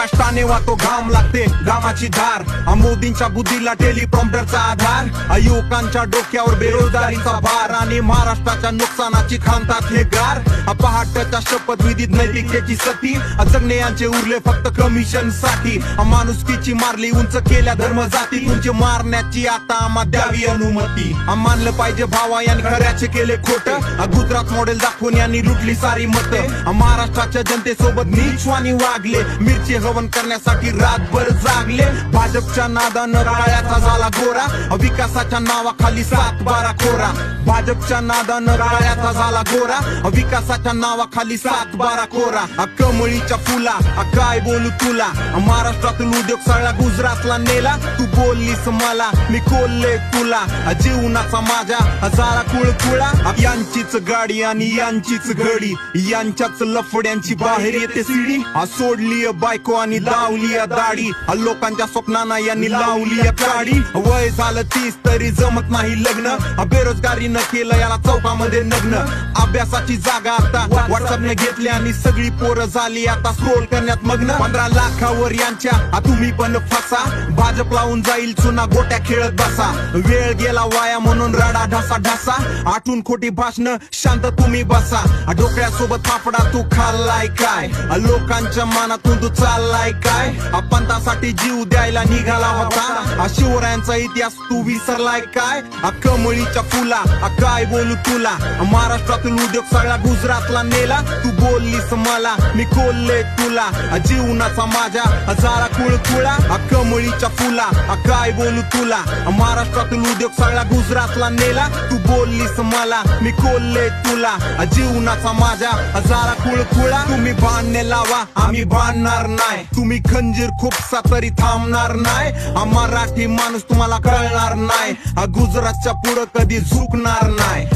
कष्टाने वाहतो घाम लागते घामाची धार. आ मोदींच्या बुद्धीला टेलिप्रॉम्प्टरचा आधार. आ युवकांच्या डोक्यावर बेरोजगारीचा भार. आणि महाराष्ट्राच्या नुकसानाची खांतात हे गार. आ पहाटच्या शपथविधीत नैतिकतेची सती. आ जगणे यांचे उरले फक्त कमिशनसाठी आ माणुसकीची मारली उंच केल्या धर्म जाती तुमची मारण्याची आता आम्हा द्यावी अनुमती. मानलं पाहिजे भावा यांनी खऱ्याचे केले खोट. गुजरात मॉडेल दाखवून यांनी लुटली सारी मत. महाराष्ट्राच्या जनतेसोबत नीचवानी वागले. मिरची श्रवण करण्यासाठी रातभर जागले. भाजपच्या नादानं राळ्याचा झाला गोरा. विकासाच्या नावाखाली सात बारा खोरा भाजपच्या नादानं राळ्याचा झाला गोरा. विकासाच्या नावाखाली सात बारा खोरा कमळीच्या फुला काय बोलू तुला? अ महाराष्ट्रातील उद्योग सगळ्या गुजरातला नेला. तू बोललीस मला मी खोलले तुला. जीवनाचा माझ्या झाला कुळकुळा. यांचीच गाडी आणि यांचीच घडी. यांच्याच लफड्यांची बाहेर येते सिडी. सोडली बायको आणि लावली या दाढी. लोकांच्या स्वप्नांना यांनी लावली या गाडी वय झालं तीस तरी जमत नाही लग्न. बेरोजगारी न केलं याला चौकामध्ये नग्न. अभ्यासाची जागा आता व्हॉट्सअपने घेतली आणि सगळी पोरं झाली आता स्क्रोल करण्यात मग्न. पंधरा लाखावर यांच्या तुम्ही पण फसा. भाजप लावून जाईल चुना गोट्या खेळत बसा. वेळ गेला वाया म्हणून रडा ढासा ढासा. आठून खोटी भाषण शांत तुम्ही बसा. डोक्यासोबत डोकऱ्यासोबत पापडा तू खाल्लाय काय? लोकांच्या मनातून तू चाललाय काय? आ जीव द्यायला निघाला होता. आ शिवरायांचा इतिहास तू विसरलाय काय? कमळीच्या फुला काय बोलू तुला? महाराष्ट्रातून महाराष्ट्रातील उद्योग सगळा गुजरातला नेला. तू बोललीस मला मी खोलले तुला. जीवनाचा माझ्या हजारा झाला कुळकुळा. आ कमळीच्या फुला काय बोलू तुला? महाराष्ट्रातून महाराष्ट्रातील उद्योग सगळा गुजरातला नेला. तू बोललीस मला मी खोलले तुला. जीवनाचा माझ्या आ झाला कुळकुळा. तुम्ही बांधणे लावा आम्ही भांडणार नाही. तुम्ही खंजीर खूप तरी थांबणार नाही. हा मराठी माणूस तुम्हाला कळणार नाही. हा गुजरातच्या पुढं कधी झुकणार नाही.